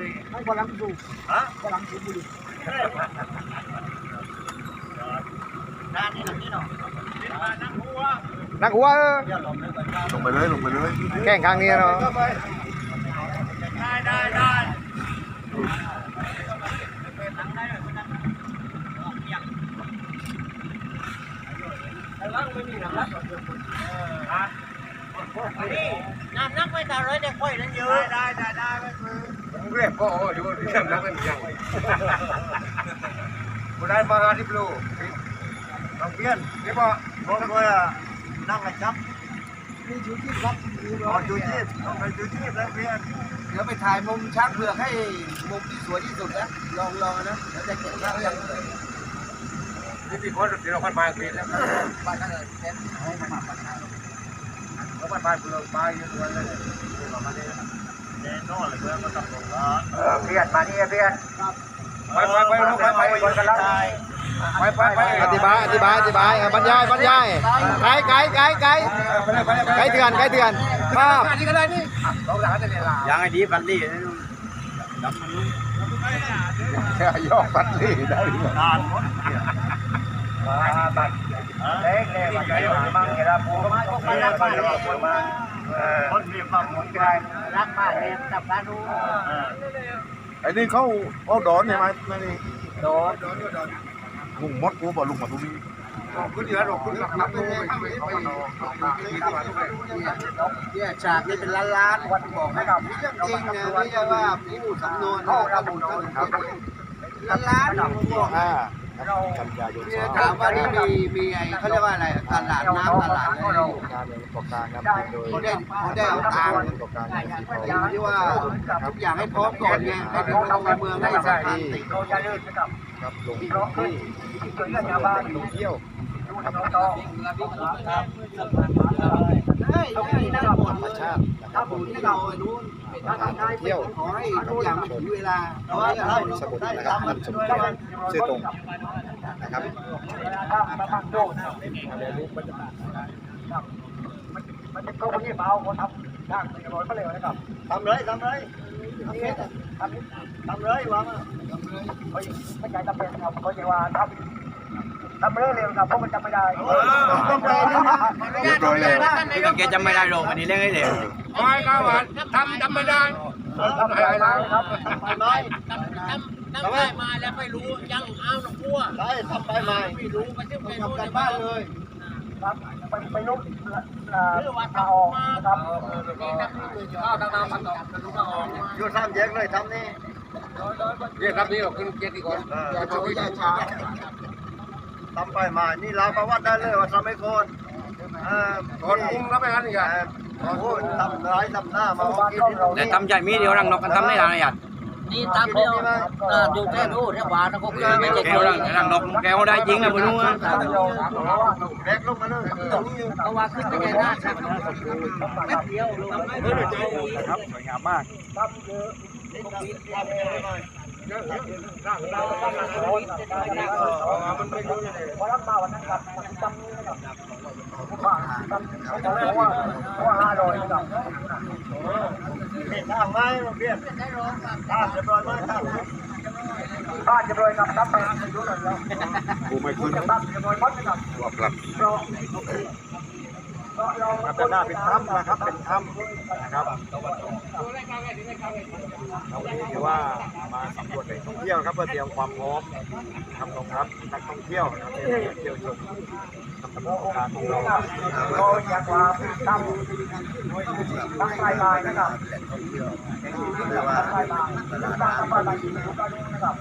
รีให้กำลังดูฮะกำลังดูบุหรี่ด้านนี้หลังนี้เนาะนั่งหัวนักหัวเออเดี๋ยวลงเลยก่อนลงไปเลยลงไปเลยแข่งครั้งนี้เนาะได้ได้ได้น้ำนักไม่ตาเลยแต่ค่อยนั้นเยอะได้ได้ได้ไม่คือ ผมเรียกก็อยู่เรื่องนักเป็นยังบุได้มาที่ปลูต้องเปลี่ยนนี่ป่ะเพราะว่านั่งไอ้จับมีชูชีพครับมีนร้ออนจูชีพต้องไปจูชีพแล้วเปลี่ยนเดี๋ยวไปถ่ายมุมช้างเผือกให้มุมที่สวยที่สุดนะลองลองนะเดี๋ยวจะเก็บภาพยังนี่พี่คนที่เราพันมาเปีแล้วบ้านนั่นเลยแทนให้มาบ้านเราพันมานเปลือกไปเยอะเลยประมาณนี้ แน่นอนเลยเพื่อนก็ต้องลงละ เปลี่ยนมานี่เปลี่ยนไปไปไปลูกไปไปคนกันแล้วไปไปไปอธิบายอธิบายอธิบายอะบรรยายบรรยายไกด์ไกด์ไกด์ไกด์ไกด์เถื่อนไกด์เถื่อนภาพนี่ก็ได้นี่เราหลังจะเนี่ยล่ะยังไงดีฟันดี้แค่ย่อฟัดลี่ได้นานหมดมาตัดเล็กเล็กใหญ่มั่งเวลาปูก็มาก็ไปแล้วไปแล้วปูมาเออคนมีความหมุนกันรักมากเลยจับการดูไอ้นี่เขาเอาดอนใช่ไหมนี่โดนลุงมดกูบอกลุงมาตรงนี้ขึ้นเยอะหรอกขึ้นหลักนับเลยเขาไปมีตลาดด้วยเนี่ยฉากนี้เป็นล้านล้านวันบอกให้กับเรื่องจริงนะไม่ใช่ว่าผู้สำนวนเขาระบุครับล้านล้านบอกอ่า กันยายนเนี่ยถามว่านี่มีมีไอ้เขาเรียกว่าอะไรตลาดน้ำตลาดอะไรการเมืองประกอบการนำทีมโดยเขาได้เขาได้เอาตังค์ประกอบการนำทีมโดยอย่างที่ว่าทุกอย่างให้พร้อมก่อนไงให้พร้อมทำในเมืองให้สำคัญติครับลงพื้นที่ท่องเที่ยวได้ได้ได้หมดธรรมชาตินะคถ้ารับผมที่เราไอ้นู้น สถานท่องเที่ยวขอให้ทุกอย่างถึงเวลาเพราะว่าเราสมุทรนะครับนำสมุทรชื่อตรงนะครับมันจะก็คนนี้เบาคนทำยากเป็นร้อยก็เร็วนะครับทำเลยทำเลยทำเลยทำทำเลยวางเขาไม่ใจจำเป็นครับเขาจะว่าทำทำเร็วเร็วครับเพราะมันจำไม่ได้ต้องไปนะเรียบร้อยแล้วแกจำไม่ได้หรอกอันนี้เรื่องให้เร็ว ไปก้าววันทำทำไม่ได้ทำไปน้อยครับทำไปน้อยตั้งแต่มาแล้วไม่รู้ยังเอาหนกลัวได้ทำไปใหม่ไม่รู้มันจะไม่รู้ทำกันบ้านเลยครับไปไปลุกหรือว่ามาทำออกมาครับนี่นักนี่คือข้าวตั้งน้ำมันต่อจะรู้มาออกอยู่ทำแยกเลยทำนี่เรียกครับนี่ขึ้นเกียรติก่อนอย่าโชว์อย่าช้าทำไปใหม่นี่เราประวัติได้เลยว่าทำไม่คนเออก่อนมุ้งแล้วไปกันอีกอะ โอ้โหทำร้ายทำหน้ามาว่ากินแต่ทำใจมีเดียวรังนกกันทำได้หลายอย่างนี่ตามเดียวเออดูแค่รู้แค่หวานแล้วก็คือไม่ใช่แกวรังรังนกแกวได้จริงนะบุญว่าแบกลงมาเลยเพราะว่าขึ้นไปแค่หน้าชักแป๊บเดียวลงครับสวยงามมาก เห็นทางไหมเบี้ยทางจะปล่อยไหมทางทางจะปล่อยกับทับไปดูหน่อยแล้วกูไม่ขึ้นทับจะปล่อยมัดกับว่าปรับครับด้านหน้าเป็นถ้ำนะครับเป็นถ้ำนะครับเราวันนี้ถือว่า มาสำรวจแหล่งท่องเที่ยวครับเพื่อเตรียมความพร้อมทำรองรับนักท่องเที่ยวนะครับที่จะเที่ยวชมทำประสบการของเราเราอยากว่าทำตั้งใจมานะครับตั้งใจมาตั้งใจมายู่นะครับ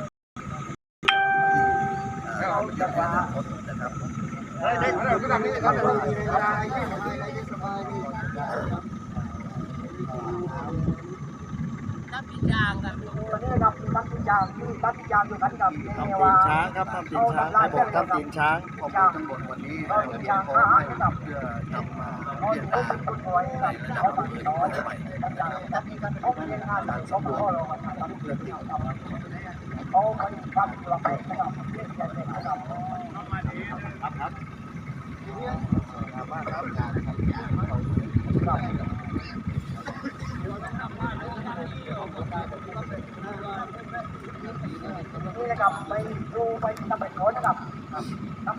เฮ้ยได้อยู่ที่นี่ครับน้ำปีจางกันตอนนี้ครับตั้งยางที่ตั้งยางอยู่กันกับ ทำตีนช้างครับทำตีนช้างให้บอกทำตีนช้างของทั้งหมดวันนี้ก็วันนี้ยางขอห้าให้กับเพื่อนำมาเขาเปลี่ยนต้ตาองเป็นคนไว้กับเขาเป็นน้อยตั้งยางตั้งนี้กันเขาเป็นงานตั้งสองข้อเราตั้งเพื่อนเขาเขาเป็นความระบายนะครับเรื่องการเงินนะครับงามมากครับ นะครับไปดูไปทำไปโน้นนะครับทำ